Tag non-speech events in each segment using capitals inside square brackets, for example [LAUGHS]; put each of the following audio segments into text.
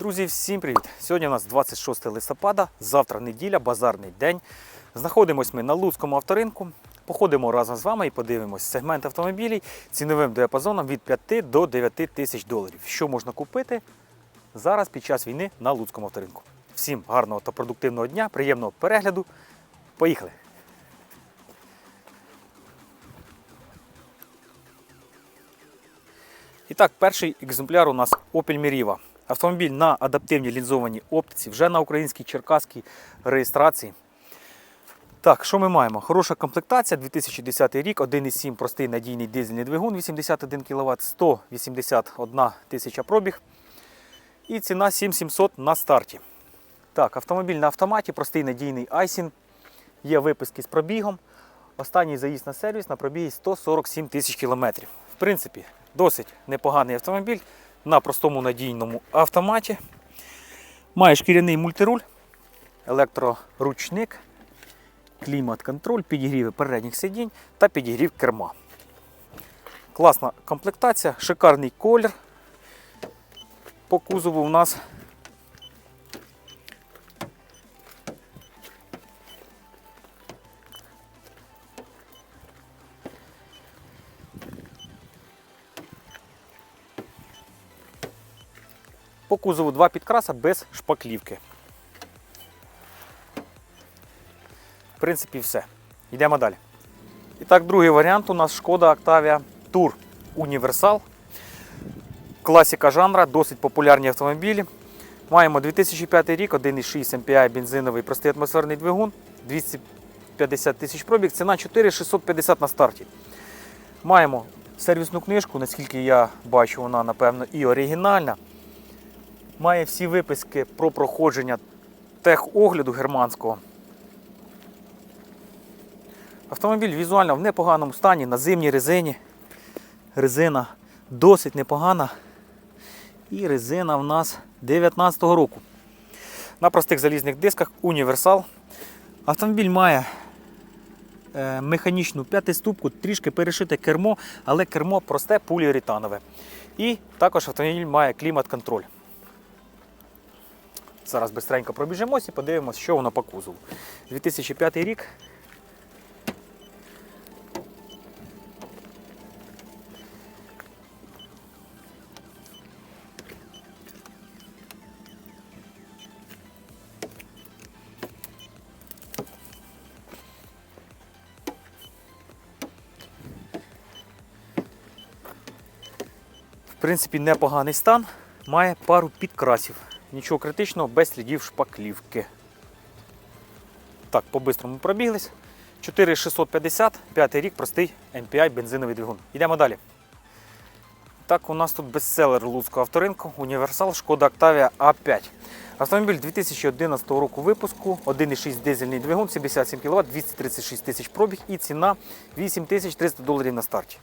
Друзі, всім привіт! Сьогодні у нас 26 листопада, завтра неділя, базарний день. Знаходимось ми на Луцькому авторинку. Походимо разом з вами і подивимось сегмент автомобілів ціновим діапазоном від 5 до 9 тисяч доларів. Що можна купити зараз під час війни на Луцькому авторинку. Всім гарного та продуктивного дня, приємного перегляду. Поїхали! І так, перший екземпляр у нас Opel Meriva. Автомобіль на адаптивній лінзованій оптиці, вже на українській черкаській реєстрації. Так, що ми маємо? Хороша комплектація, 2010 рік, 1,7 простий надійний дизельний двигун, 81 кВт, 181 тисяча пробіг. І ціна 7700 на старті. Так, автомобіль на автоматі, простий надійний айсін. Є виписки з пробігом. Останній заїзд на сервіс на пробігі 147 тисяч кілометрів. В принципі, досить непоганий автомобіль на простому надійному автоматі. Має шкіряний мультируль, електроручник, клімат-контроль, підігріви передніх сидінь та підігрів керма. Класна комплектація, шикарний колір. По кузову у нас По кузову два підкраса без шпаклівки. В принципі, все. Йдемо далі. І так, другий варіант у нас шкода Octavia Tour Універсал. Класика жанра, досить популярні автомобілі. Маємо 2005 рік, 1,6 MPI бензиновий простий атмосферний двигун, 250 тисяч пробіг, ціна 4650 на старті. Маємо сервісну книжку, наскільки я бачу, вона, напевно, і оригінальна має всі виписки про проходження техогляду германського. Автомобіль візуально в непоганому стані, на зимній резині. Резина досить непогана. І резина в нас 19-го року. На простих залізних дисках універсал. Автомобіль має е, механічну п'ятиступку, трішки перешите кермо, але кермо просте поліуретанове. І також автомобіль має клімат-контроль. Зараз бистренько пробіжимось і подивимось, що воно по кузову. 2005 рік. В принципі, непоганий стан. Має пару підкрасів. Нічого критичного, без слідів шпаклівки. Так, по-бистрому пробіглись. 4650, п'ятий рік, простий MPI бензиновий двигун. Йдемо далі. Так, у нас тут бестселер Луцького авторинку, універсал Шкода Octavia A5. Автомобіль 2011 року випуску, 1,6 дизельний двигун, 77 кВт, 236 тисяч пробіг і ціна 8300 доларів на старті.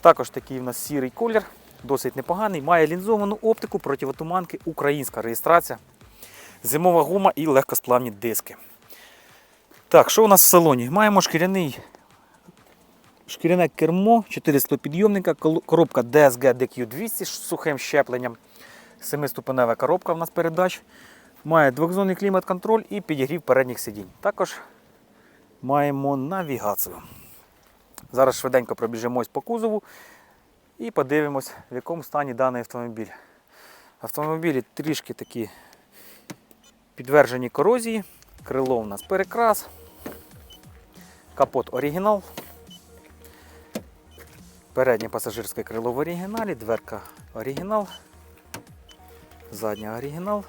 Також такий у нас сірий колір, досить непоганий. Має лінзовану оптику, противотуманки, українська реєстрація, зимова гума і легкосплавні диски. Так, що у нас в салоні? Маємо шкіряний шкіряне кермо, 4 склопідйомника, кол- коробка DSG DQ200 з сухим щепленням. Семиступенева коробка в нас передач. Має двохзонний клімат-контроль і підігрів передніх сидінь. Також маємо навігацію. Зараз швиденько пробіжимось по кузову і подивимось, в якому стані даний автомобіль. Автомобілі трішки такі підвержені корозії. Крило у нас перекрас. Капот оригінал. Переднє пасажирське крило в оригіналі, дверка оригінал. Задня оригінал.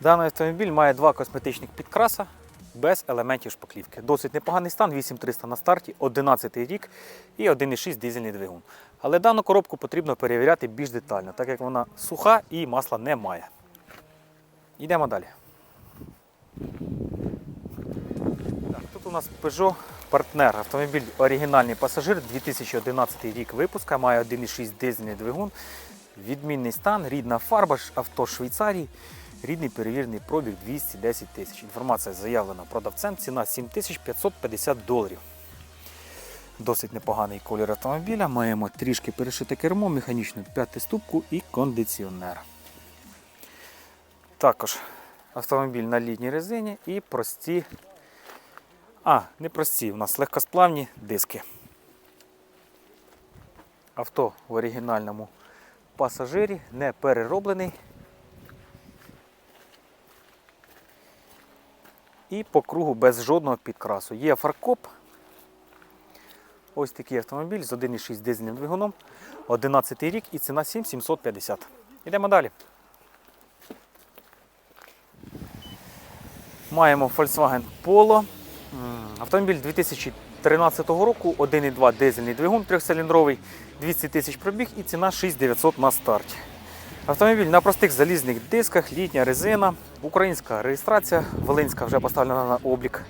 Даний автомобіль має два косметичних підкраса без елементів шпаклівки. Досить непоганий стан, 8300 на старті, 11 рік і 1,6 дизельний двигун. Але дану коробку потрібно перевіряти більш детально, так як вона суха і масла немає. Йдемо далі. Так, тут у нас Peugeot партнер. Автомобіль оригінальний пасажир, 2011 рік випуска, має 1,6 дизельний двигун. Відмінний стан, рідна фарба, авто Швейцарії. Рідний перевірений пробіг 210 тисяч. Інформація заявлена продавцем. Ціна 7550 доларів. Досить непоганий колір автомобіля. Маємо трішки перешите кермо, механічну п'ятиступку і кондиціонер. Також автомобіль на літній резині і прості. А, не прості, у нас легкосплавні диски. Авто в оригінальному пасажирі, не перероблений. І по кругу без жодного підкрасу. Є фаркоп. Ось такий автомобіль з 1,6 дизельним двигуном, 11 рік і ціна 7750. Йдемо далі. Маємо Volkswagen Polo. Автомобіль 2013 року, 1,2 дизельний двигун трьохциліндровий, 200 тисяч пробіг і ціна 6900 на старті. Автомобіль на простих залізних дисках, літня резина, українська реєстрація, Волинська вже поставлена на облік.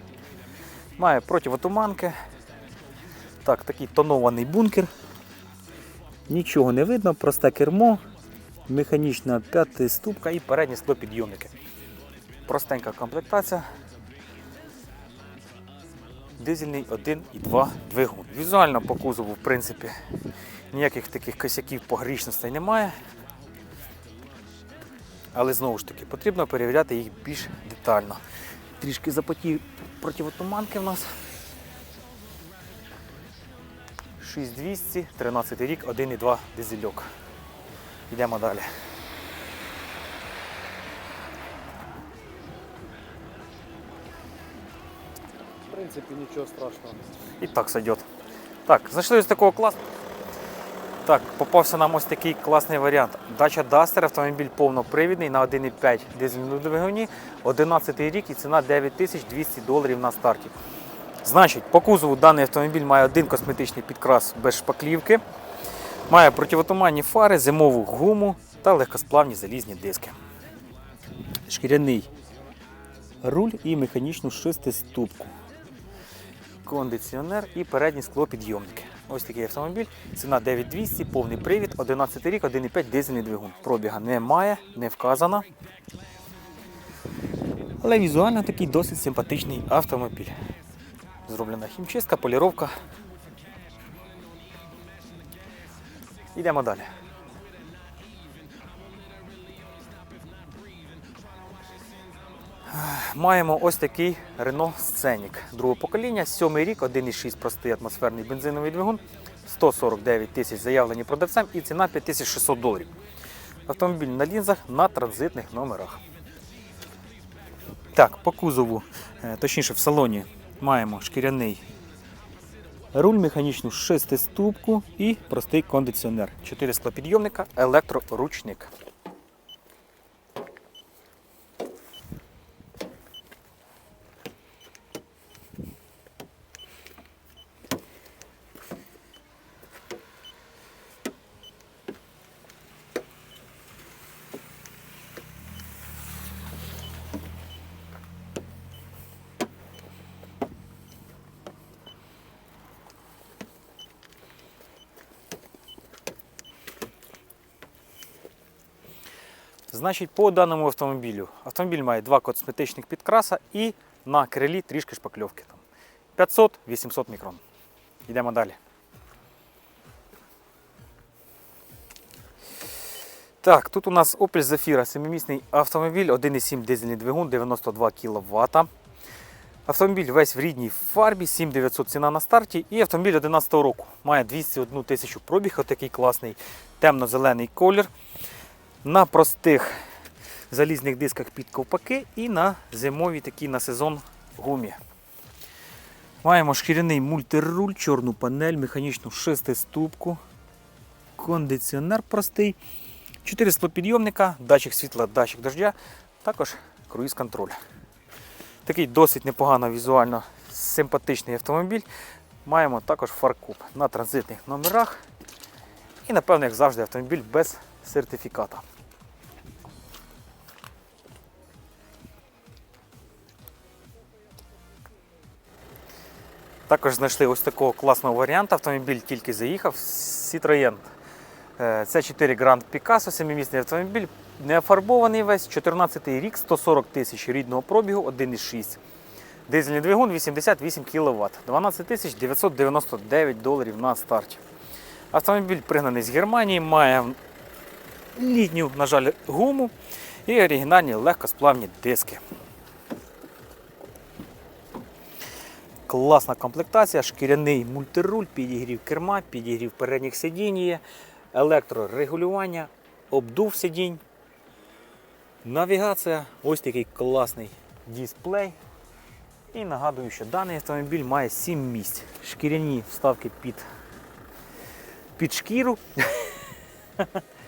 Має противотуманки. Так, такий тонований бункер. Нічого не видно, просте кермо, механічна п'ятиступка і передні склопідйомники. Простенька комплектація. Дизельний 1,2 двигун. Візуально по кузову, в принципі, ніяких таких косяків погрішностей немає. Але знову ж таки потрібно перевіряти їх більш детально. Трішки запотів противотуманки в нас. 6200, 13 рік, 1,2 дизельок. Йдемо далі. В принципі, нічого страшного. І так сойдет. Так, знайшли ось такого класу. Так, попався нам ось такий класний варіант. Дача Duster, автомобіль повнопривідний на 1,5 дизельному двигуні, 11 рік і ціна 9200 доларів на старті. Значить, по кузову даний автомобіль має один косметичний підкрас без шпаклівки, має противотуманні фари, зимову гуму та легкосплавні залізні диски. Шкіряний руль і механічну шестиступку кондиціонер і передні склопідйомники. Ось такий автомобіль. Ціна 9200, повний привід, 11 рік, 1,5 дизельний двигун. Пробіга немає, не вказано. Але візуально такий досить симпатичний автомобіль. Зроблена хімчистка, поліровка. Йдемо далі. Маємо ось такий Renault Scenic другого покоління, сьомий рік, 1,6 простий атмосферний бензиновий двигун, 149 тисяч заявлені продавцем і ціна 5600 доларів. Автомобіль на лінзах на транзитних номерах. Так, по кузову, е, точніше в салоні, маємо шкіряний руль, механічну шестиступку і простий кондиціонер. Чотири склопідйомника, електроручник. Значить, по даному автомобілю. Автомобіль має два косметичних підкраса і на крилі трішки шпакльовки. 500-800 мікрон. Йдемо далі. Так, тут у нас Opel Zafira, 7-місний автомобіль, 1,7 дизельний двигун, 92 кВт. Автомобіль весь в рідній фарбі, 7900 ціна на старті і автомобіль 11 року. Має 201 тисячу пробіг, отакий класний темно-зелений колір. На простих залізних дисках під ковпаки і на зимовій такій на сезон гумі. Маємо шкіряний мультируль, чорну панель, механічну шестиступку, кондиціонер простий, 4 склопідйомника, датчик світла, датчик дождя, також круїз-контроль. Такий досить непогано візуально симпатичний автомобіль. Маємо також фаркоп на транзитних номерах. І, напевно, як завжди, автомобіль без сертифіката. Також знайшли ось такого класного варіанта. Автомобіль тільки заїхав. Citroën Е, Це 4 Grand Picasso, 7-місний автомобіль, не фарбований весь, 14 рік, 140 тисяч рідного пробігу, 1,6. Дизельний двигун 88 кВт, 12 тисяч 999 доларів на старті. Автомобіль пригнаний з Германії, має літню, на жаль, гуму і оригінальні легкосплавні диски. Класна комплектація, шкіряний мультируль, підігрів керма, підігрів передніх сидінь, є, електрорегулювання, обдув сидінь, навігація, ось такий класний дисплей. І нагадую, що даний автомобіль має 7 місць. Шкіряні вставки під, під шкіру. [LAUGHS]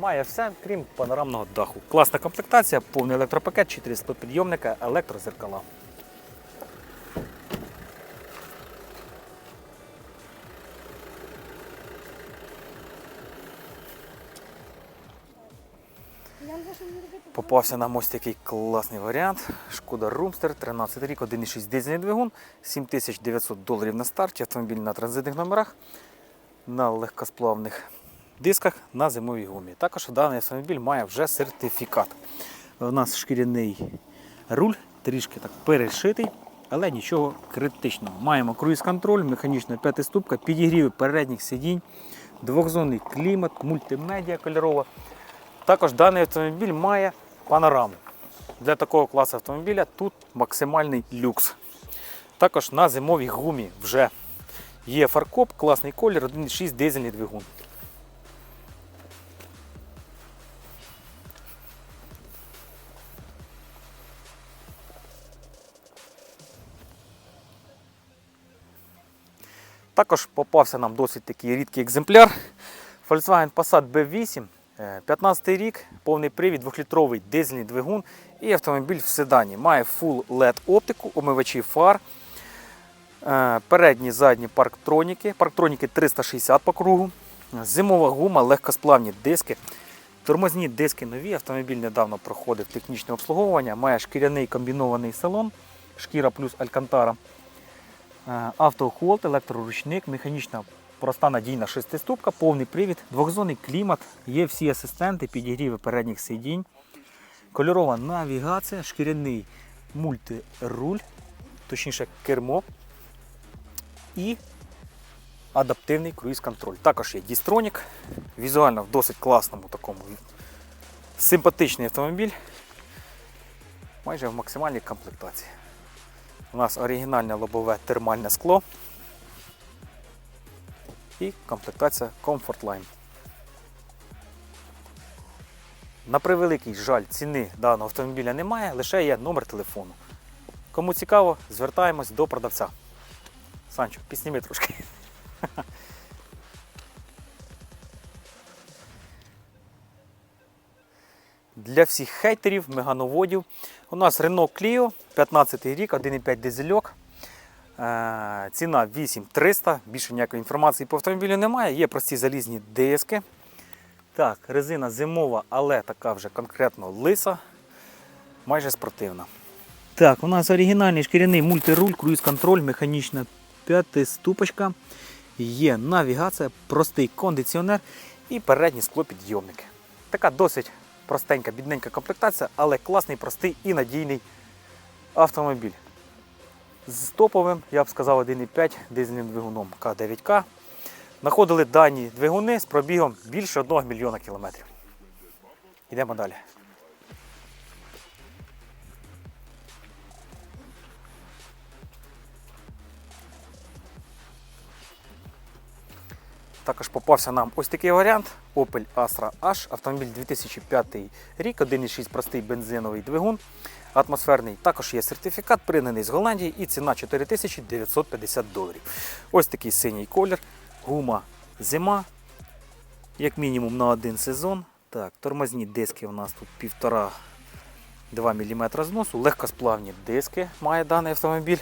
Має все, крім панорамного даху. Класна комплектація, повний електропакет, 4 склопідйомника, електрозеркала. Попався нам ось такий класний варіант. Шкода Румстер, 13 рік, 1,6 дизельний двигун, 7900 доларів на старті, автомобіль на транзитних номерах, на легкосплавних дисках на зимовій гумі. Також даний автомобіль має вже сертифікат. У нас шкіряний руль, трішки так перешитий, але нічого критичного. Маємо круїз-контроль, механічна п'ятиступка, підігріви передніх сидінь, двохзонний клімат, мультимедіа кольорова. Також даний автомобіль має панораму. Для такого класу автомобіля тут максимальний люкс. Також на зимовій гумі вже є фаркоп, класний колір, 1,6 дизельний двигун. Також попався нам досить такий рідкий екземпляр. Volkswagen Passat B8, е, 15 рік, повний привід, 2-літровий дизельний двигун і автомобіль в седані. Має Full LED оптику, омивачі фар, е, передні задні парктроніки, парктроніки 360 по кругу, зимова гума, легкосплавні диски. Тормозні диски нові, автомобіль недавно проходив технічне обслуговування, має шкіряний комбінований салон, шкіра плюс алькантара. Е, Автохолд, електроручник, механічна проста надійна шестиступка, повний привід, двохзонний клімат, є всі асистенти, підігріви передніх сидінь, кольорова навігація, шкіряний мультируль, точніше кермо і адаптивний круїз-контроль. Також є дістронік, візуально в досить класному такому симпатичний автомобіль, майже в максимальній комплектації. У нас оригінальне лобове термальне скло і комплектація Comfort Line. На превеликий жаль, ціни даного автомобіля немає, лише є номер телефону. Кому цікаво, звертаємось до продавця. Санчо, підсніми трошки. [LAUGHS] Для всіх хейтерів, мегановодів. У нас Renault Clio, 15 рік, 1,5 дизельок. Е, Ціна 8300, більше ніякої інформації по автомобілю немає. Є прості залізні диски. Так, резина зимова, але така вже конкретно лиса, майже спортивна. Так, у нас оригінальний шкіряний мультируль, круїз-контроль, механічна п'ятиступочка. Є навігація, простий кондиціонер і передні склопідйомники. Така досить простенька, бідненька комплектація, але класний, простий і надійний автомобіль. З топовим, я б сказав, 1,5 дизельним двигуном К9К. Знаходили дані двигуни з пробігом більше 1 мільйона кілометрів. Йдемо далі. Також попався нам ось такий варіант Opel Astra H, автомобіль 2005 рік, 1,6 простий бензиновий двигун, атмосферний. Також є сертифікат, пригнаний з Голландії і ціна 4950 доларів. Ось такий синій колір, гума зима, як мінімум на один сезон. Так, тормозні диски у нас тут 1,5-2 мм зносу, легкосплавні диски має даний автомобіль.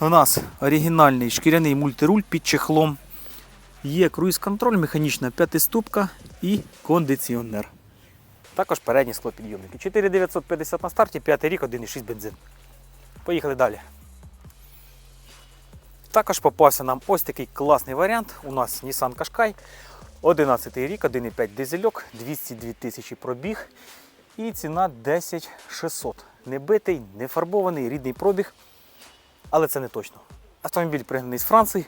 У нас оригінальний шкіряний мультируль під чехлом. Є круїз-контроль, механічна п'ятиступка і кондиціонер. Також передні склопідйомники. 4950 на старті, 5 рік, 1,6 бензин. Поїхали далі. Також попався нам ось такий класний варіант. У нас Nissan Qashqai. 11 рік, 1,5 дизельок, 202 тисячі пробіг і ціна 10 600. Не битий, не фарбований, рідний пробіг, але це не точно. Автомобіль пригнаний з Франції.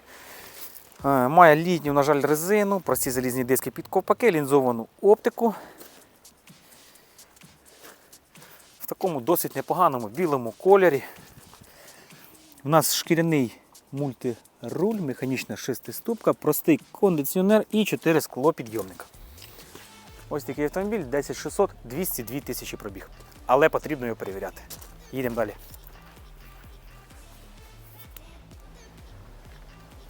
Е, Має літню, на жаль, резину, прості залізні диски під ковпаки, лінзовану оптику. В такому досить непоганому білому кольорі. У нас шкіряний мультируль, механічна шестиступка, простий кондиціонер і 4 склопідйомника. Ось такий автомобіль 10600 202 тисячі пробіг. Але потрібно його перевіряти. Їдемо далі.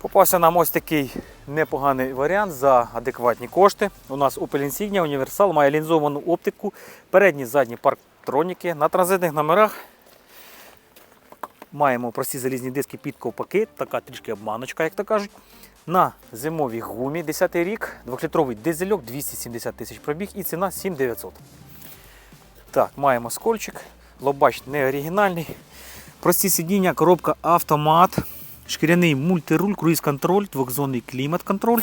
Попався нам ось такий непоганий варіант за адекватні кошти. У нас Opel Insignia універсал має лінзовану оптику, передні задні парктроніки. На транзитних номерах маємо прості залізні диски під ковпаки, така трішки обманочка, як то кажуть. На зимовій гумі 10 й рік, 2-літровий дизельок, 270 тисяч пробіг і ціна 7900. Так, маємо скольчик, лобач не оригінальний. Прості сидіння, коробка автомат, шкіряний мультируль, круїз-контроль, двохзонний клімат-контроль.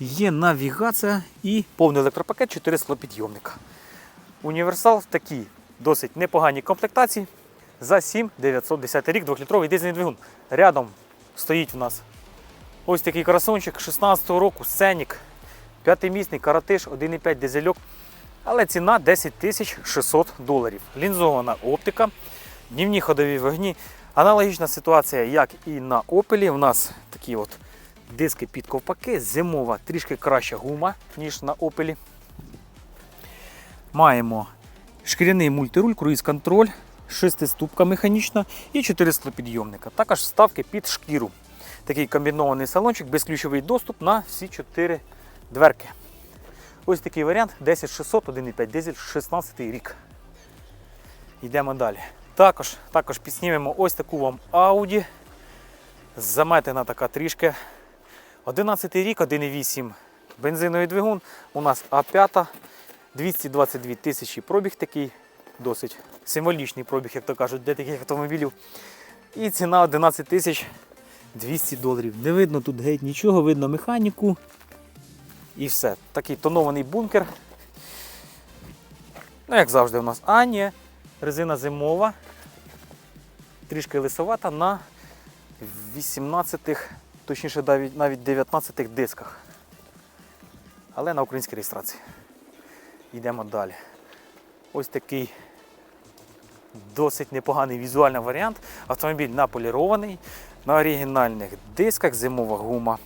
Є навігація і повний електропакет, 4 склопідйомника. Універсал в такій досить непоганій комплектації за 7910 рік, 2-літровий дизельний двигун. Рядом стоїть у нас ось такий красунчик 16-го року, Сенік, п'ятимісний каратиш, 1,5 дизельок. Але ціна 10 600 доларів. Лінзована оптика, днівні ходові вогні. Аналогічна ситуація, як і на Opel. У нас такі от диски під ковпаки, зимова, трішки краща гума, ніж на Opel. Маємо шкіряний мультируль, круїз-контроль, шестиступка механічна і 4 склопідйомника. Також вставки під шкіру. Такий комбінований салончик, безключовий доступ на всі 4 дверки. Ось такий варіант 10600, 1,5 дизель, 16 рік. Йдемо далі. Також, також підснімемо ось таку вам Audi. Заметена така трішки. 11 рік, 1,8 бензиновий двигун. У нас А5, 222 тисячі пробіг такий, досить символічний пробіг, як то кажуть, для таких автомобілів. І ціна 11 тисяч 200 доларів. Не видно тут геть нічого, видно механіку. І все. Такий тонований бункер. Ну, як завжди, у нас А, ні, резина зимова. Трішки лисовата на 18-х, точніше навіть навіть 19-х дисках. Але на українській реєстрації. Йдемо далі. Ось такий досить непоганий візуальний варіант. Автомобіль наполірований, на оригінальних дисках, зимова гума.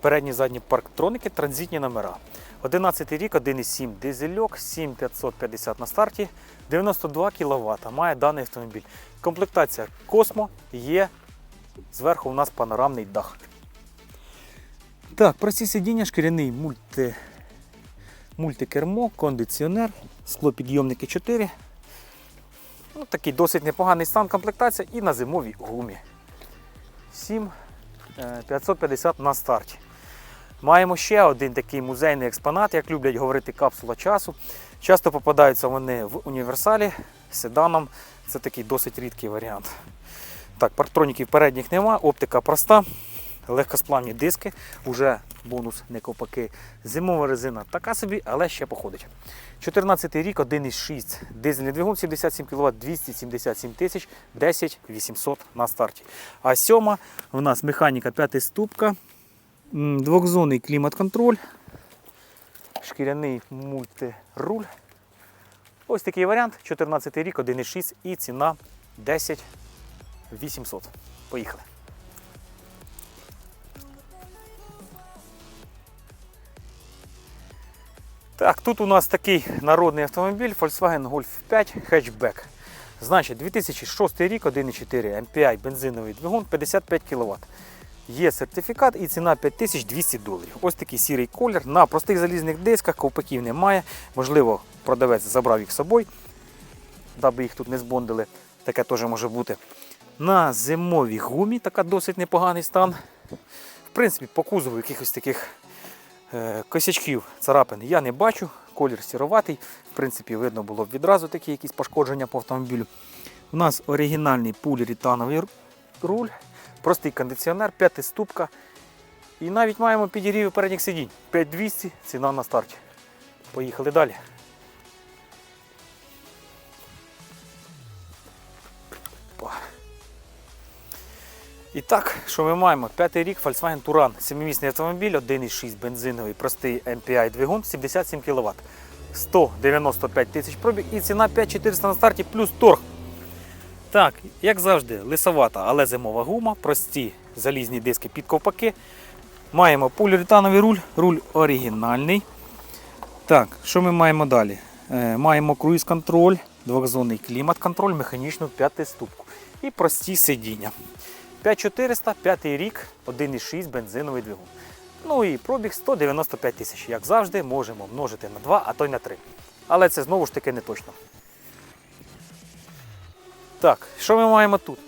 Передні задні парктроники, транзитні номера. 11 рік, 1,7 дизельок, 7550 на старті, 92 кВт має даний автомобіль. Комплектація Космо є. Зверху у нас панорамний дах. Так, прості сидіння, шкіряний мульти... мультикермо, кондиціонер, склопідйомники 4. Ну, такий досить непоганий стан комплектація і на зимовій гумі. 7 е, 550 на старті. Маємо ще один такий музейний експонат, як люблять говорити капсула часу. Часто попадаються вони в універсалі седаном. Це такий досить рідкий варіант. Так, парктроніків передніх нема, оптика проста, легкосплавні диски, уже бонус не ковпаки. Зимова резина така собі, але ще походить. 14 рік, 1,6 дизельний двигун, 77 кВт, 277 тисяч, 10 800 на старті. А сьома у нас механіка 5 ступка, двохзонний клімат-контроль, шкіряний мультируль. Ось такий варіант. 14 рік, 1,6 і ціна 10 800. Поїхали. Так, тут у нас такий народний автомобіль Volkswagen Golf 5 Hatchback. Значить, 2006 рік, 1,4 MPI бензиновий двигун, 55 кВт. Є сертифікат і ціна 5200 доларів. Ось такий сірий колір. На простих залізних дисках ковпаків немає. Можливо, продавець забрав їх з собою, даби їх тут не збондили. Таке теж може бути. На зимовій гумі така досить непоганий стан. В принципі, по кузову якихось таких е, косячків царапин я не бачу. Колір сіроватий. В принципі, видно було б відразу такі якісь пошкодження по автомобілю. У нас оригінальний пуль рітановий руль, простий кондиціонер, п'ятиступка І навіть маємо підігрів передніх сидінь. 5200 ціна на старті. Поїхали далі. І так, що ми маємо? П'ятий рік Volkswagen Touran. Семимісний автомобіль, 1,6 бензиновий, простий MPI двигун, 77 кВт. 195 тисяч пробіг і ціна 5400 на старті плюс торг. Так, як завжди, лисовата, але зимова гума, прості залізні диски під ковпаки. Маємо поліуретановий руль, руль оригінальний. Так, що ми маємо далі? Е, маємо круїз-контроль, двохзонний клімат-контроль, механічну п'ятиступку і прості сидіння. 5400, п'ятий рік, 1,6 бензиновий двигун. Ну і пробіг 195 тисяч. Як завжди, можемо множити на 2, а то й на 3. Але це знову ж таки не точно. Так, що ми маємо тут?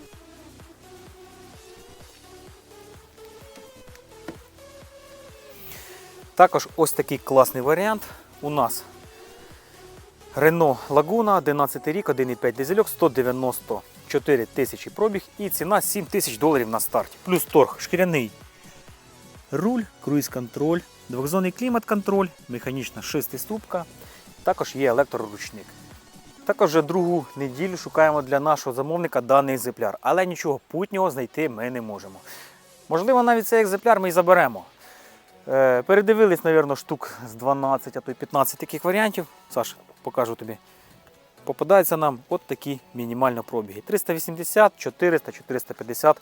Також ось такий класний варіант у нас. Renault Laguna, 11 рік, 1,5 дизельок, 194 тисячі пробіг і ціна 7 тисяч доларів на старті. Плюс торг шкіряний руль, круїз-контроль, двохзонний клімат-контроль, механічна шестиступка. Також є електроручник. Також вже другу неділю шукаємо для нашого замовника даний екземпляр, але нічого путнього знайти ми не можемо. Можливо, навіть цей екземпляр ми і заберемо. Е, передивились, мабуть, штук з 12, а то й 15 таких варіантів. Саш, покажу тобі. Попадаються нам от такі мінімально пробіги. 380, 400, 450.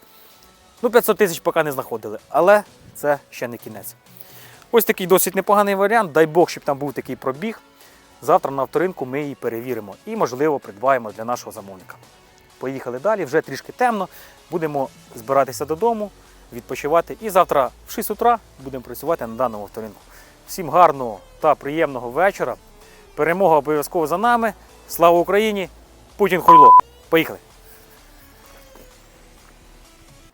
Ну, 500 тисяч поки не знаходили, але це ще не кінець. Ось такий досить непоганий варіант. Дай Бог, щоб там був такий пробіг. Завтра на авторинку ми її перевіримо і, можливо, придбаємо для нашого замовника. Поїхали далі, вже трішки темно. Будемо збиратися додому, відпочивати. І завтра в 6 утра будемо працювати на даному авторинку. Всім гарного та приємного вечора. Перемога обов'язково за нами. Слава Україні! Путін хуйло! Поїхали!